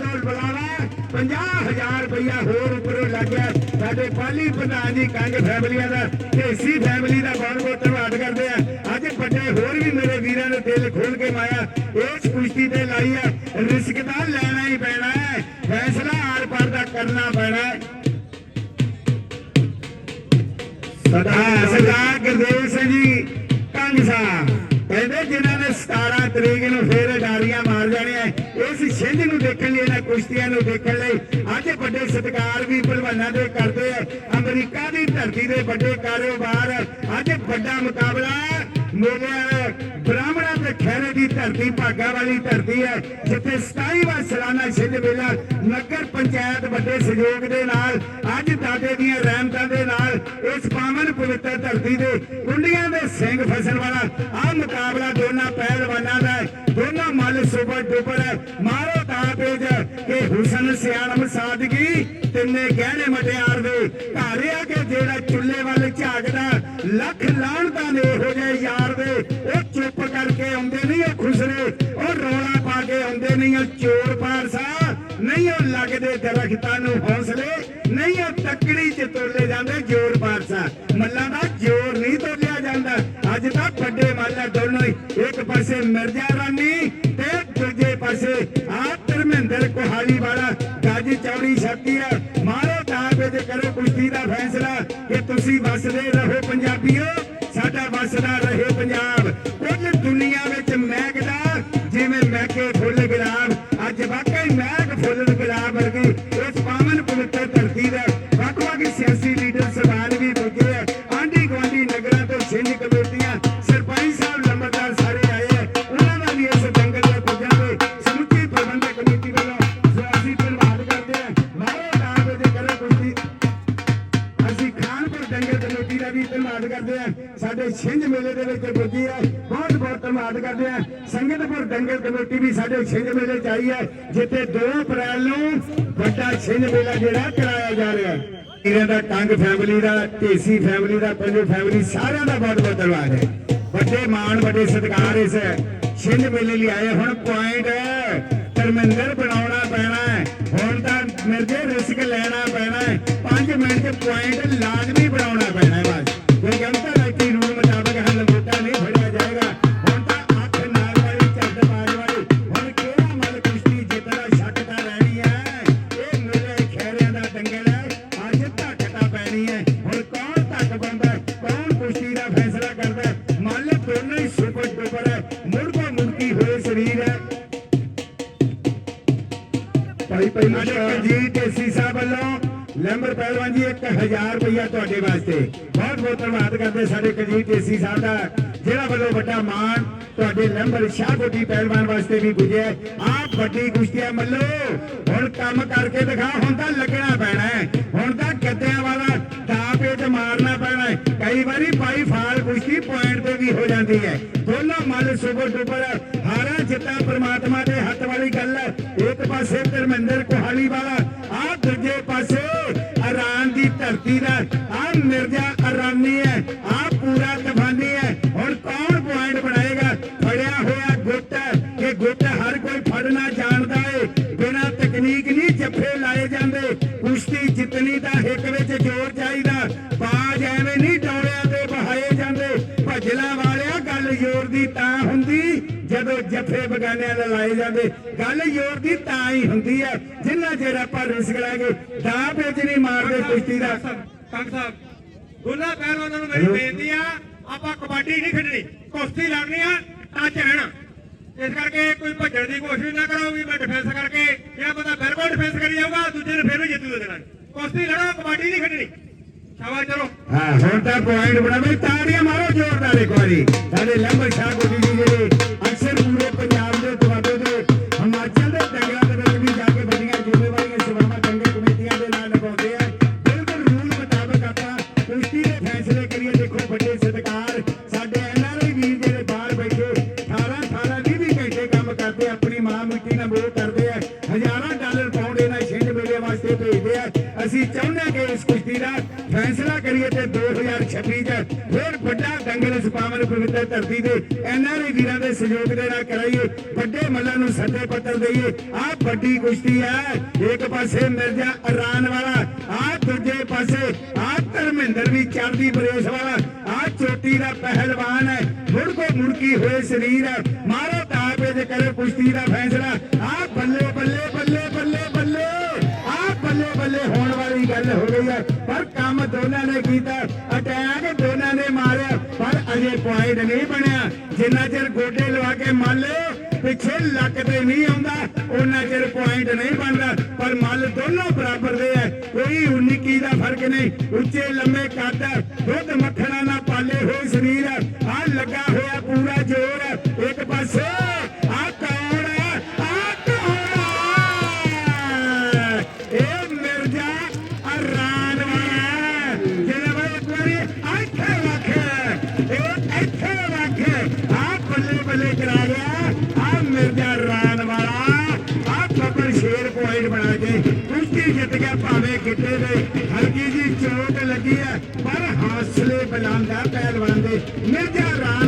ਨਾਲ ਬੁਲਾਵਾ 50000 ਰੁਪਇਆ ਹੋਰ ਉੱਪਰੋਂ ਲੱਗਿਆ ਸਾਡੇ ਪਾਲੀ ਪ੍ਰਧਾਨ ਜੀ ਕੰਗ ਫੈਮਲੀਆਂ ਦਾ ਢੇਸੀ ਫੈਮਲੀ ਦਾ ਬਹੁਤ ਬਹੁਤ ਧੰਨਵਾਦ ਕਰਦੇ ਆ। ਅੱਜ ਵੱਡੇ ਹੋਰ ਵੀ ਮੇਰੇ ਵੀਰਾਂ ਨੇ ਦਿਲ ਖੋਲ ਕੇ ਮਾਇਆ ਇਸ ਕੁਸ਼ਤੀ ਤੇ ਲਾਈ ਹੈ ਰਿਸਕ ਤਾਂ ਲੈਣਾ ਹੀ ਪੈਣਾ ਹੈ। ਫੈਸਲਾ ਆਰ ਪਰ ਦਾ ਕਰਨਾ ਪੈਣਾ ਹੈ। ਸਦਾ ਸਰਦਾਰ ਗੁਰਦੇਵ ਸਿੰਘ ਜੀ, ਕੰਗ ਸਾਹਿਬ। ਕਹਿੰਦੇ ਜਿਨ੍ਹਾਂ ਨੇ 17 ਤਰੀਕ ਨੂੰ ਫੇਰ ਡਾਰੀਆਂ ਇਸ ਨੂੰ ਦੇਖਣ ਲਈ ਇਹਨਾਂ ਕੁਸ਼ਤੀਆਂ ਨੂੰ ਦੇਖਣ ਲਈ। ਅੱਜ ਵੱਡੇ ਸਤਿਕਾਰ ਵੀ ਪਹਿਲਵਾਨਾਂ ਦੇ ਕਰਦੇ ਆ। ਅਮਰੀਕਾ ਦੀ ਧਰਤੀ ਦੇ ਵੱਡੇ ਕਾਰੋਬਾਰ। ਅੱਜ ਵੱਡਾ ਮੁਕਾਬਲਾ ਮੇਲੇ ਬ੍ਰਾਹਮਣਾਂ ਤੇ ਖੈਰੇ ਦੀ ਧਰਤੀ, ਭਾਗਾ ਵਾਲੀ ਧਰਤੀ ਹੈ ਜਿੱਥੇ 27ਵਾਂ ਸਾਲਾਨਾ ਛਿੰਝ ਮੇਲਾ, ਨਗਰ ਪੰਚਾਇਤ ਵੱਡੇ ਸਹਿਯੋਗ ਦੇ ਨਾਲ, ਅੱਜ ਦਾਦੇ ਦੀਆਂ ਰਹਿਮਤਾਂ ਦੇ ਨਾਲ, ਇਸ ਪਾਵਨ ਪਵਿੱਤਰ ਧਰਤੀ ਦੇ ਕੁੰਡੀਆਂ ਦੇ ਸਿੰਘ ਫਸਣ ਵਾਲਾ ਆਹ ਮੁਕਾਬਲਾ ਦੋਨਾਂ ਪਹਿਲਵਾਨਾਂ ਦਾ ਦੋਨਾਂ ਮੱਲ ਸੁਪਰ ਡੁਪਰ ਹੈ। ਮਾਰੋ ਤਾਪੇਜ ਕਿ ਹੁਸਨ ਸਿਆਣਮ ਸਾਦਗੀ ਤਿੰਨੇ ਗਹਿਣੇ ਮਟਿਆਰ ਦੇ। ਘਰ ਕੇ ਜਿਹੜਾ ਚੁੱਲ੍ਹੇ ਵੱਲ ਝਾਕਦਾ, ਲੱਖ ਲਾਹਣਤਾਂ ਨੇ ਇਹੋ ਜਿਹੇ ਯਾਰ ਦੇ। ਉਹ ਚੁੱਪ ਕਰਕੇ ਆਉਂਦੇ ਨਹੀਂ, ਉਹ ਖੁਸਰੇ। ਉਹ ਰੌਲਾ ਪਾ ਕੇ ਆਉਂਦੇ ਨਹੀਂ, ਉਹ ਚੋਰ ਪਾਰਸਾ। ਨਹੀਂ, ਉਹ ਲੱਗਦੇ ਦਰਖਤਾਂ ਨੂੰ ਹੌਸਲੇ। ਨਹੀਂ, ਉਹ ਤੱਕੜੀ ਚ ਤੋਲੇ ਜਾਂਦੇ ਜੋਰ ਪਾਰਸਾ। ਮੱਲਾਂ ਦਾ ਜੋਰ ਨਹੀਂ ਤੋਲਿਆ ਜਾਂਦਾ। ਅੱਜ ਤਾਂ ਵੱਡੇ ਮੱਲ ਦੋਨੋਂ ਹੀ। ਇੱਕ ਪਾਸੇ ਮਿਰਜ਼ਾ ਰਾਨੀ ਧਰਮਿੰਦਰ ਵਾਲਾ ਗੱਜ ਚੌੜੀ ਸ਼ਕਤੀ ਹੈ ਮਾਰੋ ਤਾਬੇ ਤੇ ਕਰੋ ਕੁਸ਼ਤੀ ਦਾ ਫੈਸਲਾ। ਕਿ ਤੁਸੀਂ ਵਸਦੇ ਰਹੋ ਪੰਜਾਬੀਓ। ਸਾਡਾ ਵਸਦਾ ਰਹੇ ਪੰਜਾਬ। ਕੁੱਲ ਦੁਨੀਆ ਵਿੱਚ ਮਹਿਕਦਾ ਜਿਵੇਂ ਮਹਿਕੇ ਫੁੱਲ ਗੁਲਾਬ। ਅੱਜ ਵਾਕਈ ਮਹਿਕ ਫੁੱਲ ਗੁਲਾਬ ਵਰਗੀ। ਇਸ ਪਾਵਨ ਪਵਿੱਤਰ ਧਰਤੀ ਦਾ ਵੱਖ ਵੱਖ ਸਿਆਸੀ ਕਰਦੇ ਆ। ਸਾਡੇ ਛਿੰਝ ਮੇਲੇ ਦੇ ਵਿੱਚ ਪੁੱਜੀ ਹੈ ਬਹੁਤ ਬਹੁਤ ਧੰਨਵਾਦ ਕਰਦੇ ਆ। ਸੰਗਤਪੁਰ ਦੰਗਲ ਕਮੇਟੀ ਵੀ ਸਾਡੇ ਛਿੰਝ ਮੇਲੇ ਚ ਆਈ ਹੈ, ਜਿੱਥੇ 2 ਅਪ੍ਰੈਲ ਨੂੰ ਵੱਡਾ ਛਿੰਝ ਮੇਲਾ ਜਿਹੜਾ ਕਰਾਇਆ ਜਾ ਰਿਹਾ ਹੈ। ਇਹਨਾਂ ਦਾ ਟੰਗ ਫੈਮਿਲੀ ਦਾ ਢੇਸੀ ਫੈਮਿਲੀ ਦਾ, ਪੰਜੋ ਫੈਮਿਲੀ ਸਾਰਿਆਂ ਦਾ ਬਹੁਤ ਬਹੁਤ ਧੰਨਵਾਦ ਹੈ। ਵੱਡੇ ਮਾਣ, ਵੱਡੇ ਸਤਿਕਾਰ ਇਸ ਛਿੰਝ ਮੇਲੇ ਲਈ ਆਏ ਹੁਣ ਪੁਆਇੰਟ ਧਰਮਿੰਦਰ ਬਣਾਉਣਾ ਪੈਣਾ ਹੈ। ਹੁਣ ਤਾਂ ਮਿਰਜੇ ਰਿਸਕ ਲੈਣਾ ਪੈਣਾ ਹੈ। 5 ਮਿੰਟ ਪੁਆਇੰਟ ਲਾਜ਼ਮੀ ਬਣਾਉਣਾ ਪੈਣਾ ਹੈ। ਭਾਈ ਮਾਸ਼ਾ ਸਾਹਿਬ ਵੱਲੋਂ ਲੈਂਬਰ ਪਹਿਲਵਾਨ ਜੀ 1000 ਰੁਪਇਆ ਤੁਹਾਡੇ ਵਾਸਤੇ। ਬਹੁਤ ਬਹੁਤ ਧੰਨਵਾਦ ਕਰਦੇ ਸਾਡੇ ਕਜੀਤ ਢੇਸੀ ਸਾਹਿਬ ਦਾ, ਜਿਹੜਾ ਵੱਲੋਂ ਵੱਡਾ ਮਾਣ ਤੁਹਾਡੇ ਲੈਂਬਰ ਸ਼ਾਹਕੋਟੀ ਪਹਿਲਵਾਨ ਵਾਸਤੇ ਵੀ ਗੁਜਿਆ ਆਪ ਵੱਡੀ ਕੁਸ਼ਤੀਆਂ ਮੱਲੋ, ਹੁਣ ਕੰਮ ਕਰਕੇ ਦਿਖਾ, ਹੁਣ ਤਾਂ ਲੱਗਣਾ ਪੈਣਾ ਹੁਣ ਤਾਂ ਗੱਦਿਆਂ ਵਾਲਾ ਦਾਪੇ ਤੇ ਮਾਰਨਾ ਪੈਣਾ ਹੈ। ਕਈ ਵਾਰੀ ਭਾਈ ਫਾਲ ਕੁਸ਼ਤੀ ਪੁਆਇੰਟ ਤੇ ਵੀ ਹੋ ਜਾਂਦੀ ਹੈ। ਦੋਨੋਂ ਮੱਲ ਸੁਪਰ ਡੁਪਰ ਹੈ। ਹਾਰਾਂ ਪ੍ਰਮਾਤਮਾ ਦੇ ਹੱਥ ਵਾਲੀ ਗੱਲ ਹੈ। ਇੱਕ ਪਾਸੇ ਧਰਮਿੰਦਰ ਕੋਹਾਲੀ ਵਾਲਾ, ਆ ਦੂਜੇ ਪਾਸੇ ਅਰਾਨ ਦੀ ਧਰਤੀ ਦਾ। ਆ ਮਿਰਜ਼ਾ ਅਰਾਨੀ ਹੈ। ਆ ਤਾਂ ਹੁੰਦੀ ਜਦੋਂ ਜੱਫੇ ਬਗਾਨਿਆਂ ਨਾਲ ਲਾਏ ਜਾਂਦੇ। ਗੱਲ ਜ਼ੋਰ ਦੀ ਤਾਂ ਹੀ ਹੁੰਦੀ ਹੈ ਜਿੰਨਾ ਚਿਰ ਆਪਾਂ ਰਿਸਕ ਲਾਂਗੇ। ਦਾ ਵਿੱਚ ਨਹੀਂ ਮਾਰਦੇ ਕੁਸ਼ਤੀ ਦਾ। ਕੰਗ ਸਾਹਿਬ ਦੋਨਾਂ ਪਹਿਲਵਾਨਾਂ ਨੂੰ ਮੇਰੀ ਬੇਨਤੀ ਆ ਆਪਾਂ ਕਬੱਡੀ ਨਹੀਂ ਖੇਡਣੀ ਕੁਸ਼ਤੀ ਲੜਨੀ ਆ ਟੱਚ ਰਹਿਣਾ। ਇਸ ਕਰਕੇ ਕੋਈ ਭੱਜਣ ਦੀ ਕੋਸ਼ਿਸ਼ ਨਾ ਕਰੋ ਵੀ ਮੈਂ ਡਿਫੈਂਸ ਕਰਕੇ ਜਿਹੜਾ ਬੰਦਾ ਬਿਲਕੁਲ ਡਿਫੈਂਸ ਕਰੀ ਜਾਊਗਾ ਦੂਜੇ ਨੂੰ ਫੇਰ ਵੀ ਜਿੱਤੂ ਦੇ ਦੇਣਾ। ਕੁਸ਼ਤੀ ਲੜੋ ਕਬੱਡੀ ਨਹੀਂ ਖੇਡਣੀ। ਸ਼ਾਬਾਸ਼, ਚਲੋ। ਹਾਂ, ਹੁਣ ਤਾਂ ਪੁਆਇੰਟ ਬਣਾਵੇ ਤਾੜੀਆਂ ਮਾਰੋ, ਜ਼ੋਰਦਾਰ ਇੱਕ ਵਾਰੀ। ਸਾਡੇ ਲੰਬਰ ਸ਼ਾਹ ਕੋਟੀ ਜੀ ਜਿਹੜੇ ਫੈਸਲਾ ਕਰੀਏ ਤੇ 2026 ਚ ਫਿਰ ਵੱਡਾ ਦੰਗਲ ਇਸ ਪਾਵਨ ਪਵਿੱਤਰ ਧਰਤੀ ਦੇ ਐਨਆਰਆਈ ਵੀਰਾਂ ਦੇ ਸਹਿਯੋਗ ਦੇ ਨਾਲ ਕਰਾਈਏ। ਵੱਡੇ ਮੱਲਾਂ ਨੂੰ ਸੱਦੇ ਪੱਤਰ ਦਈਏ। ਆਹ ਵੱਡੀ ਕੁਸ਼ਤੀ ਹੈ ਇੱਕ ਪਾਸੇ ਮਿਰਜ਼ਾ ਅਰਾਨ ਵਾਲਾ, ਆਹ ਪਾਸੇ ਆ ਧਰਮਿੰਦਰ ਵੀ ਚੜਦੀ ਬਰੇਸ ਵਾਲਾ ਆ ਚੋਟੀ ਦਾ ਪਹਿਲਵਾਨ ਹੈ। ਮੁੜਕੋ ਮੁੜਕੀ ਹੋਏ ਸਰੀਰ। ਹੈ ਮਾਰੋ ਤਾਪੇ ਦੇ ਕਰੇ ਕੁਸ਼ਤੀ ਦਾ ਫੈਸਲਾ। ਆ ਬੱਲੇ ਦੋਨਾਂ ਨੇ ਕੀਤਾ ਅਟੈਕ ਦੋਨਾਂ ਨੇ ਮਾਰਿਆ, ਪਰ ਅਜੇ ਪੁਆਇੰਟ ਨਹੀਂ ਬਣਿਆ। ਜਿੰਨਾ ਚਿਰ ਗੋਡੇ ਲਵਾ ਕੇ ਮੰਨ ਲਿਓ ਪਿੱਛੇ ਲੱਕ ਤੇ ਨਹੀਂ ਆਉਂਦਾ ਉਹਨਾਂ ਚਿਰ ਪੁਆਇੰਟ ਨਹੀਂ ਬਣਦਾ। ਪਰ ਮੱਲ ਦੋਨੋਂ ਬਰਾਬਰ ਦੇ ਹੈ ਕੋਈ 19 ਕੀ ਦਾ ਫ਼ਰਕ ਨਹੀਂ। ਉੱਚੇ ਲੰਮੇ ਕੱਦ, ਦੁੱਧ ਮੱਖਣਾ ਨਾਲ ਪਾਲੇ ਹੋਏ ਸਰੀਰ ਆ ਲੱਗਾ ਹੋਇਆ ਪੂਰਾ ਜ਼ੋਰ। ਇੱਕ ਪਾਸੇ ਭਾਵੇਂ ਕਿਤੇ ਦੇ ਹਲਕੀ ਜੀ ਚੋਟ ਲੱਗੀ ਹੈ, ਪਰ ਹੌਸਲੇ ਬੁਲੰਦ ਆ, ਪਹਿਲਵਾਨ ਦੇ। ਮਿਰਜ਼ਾ ਰਾਨ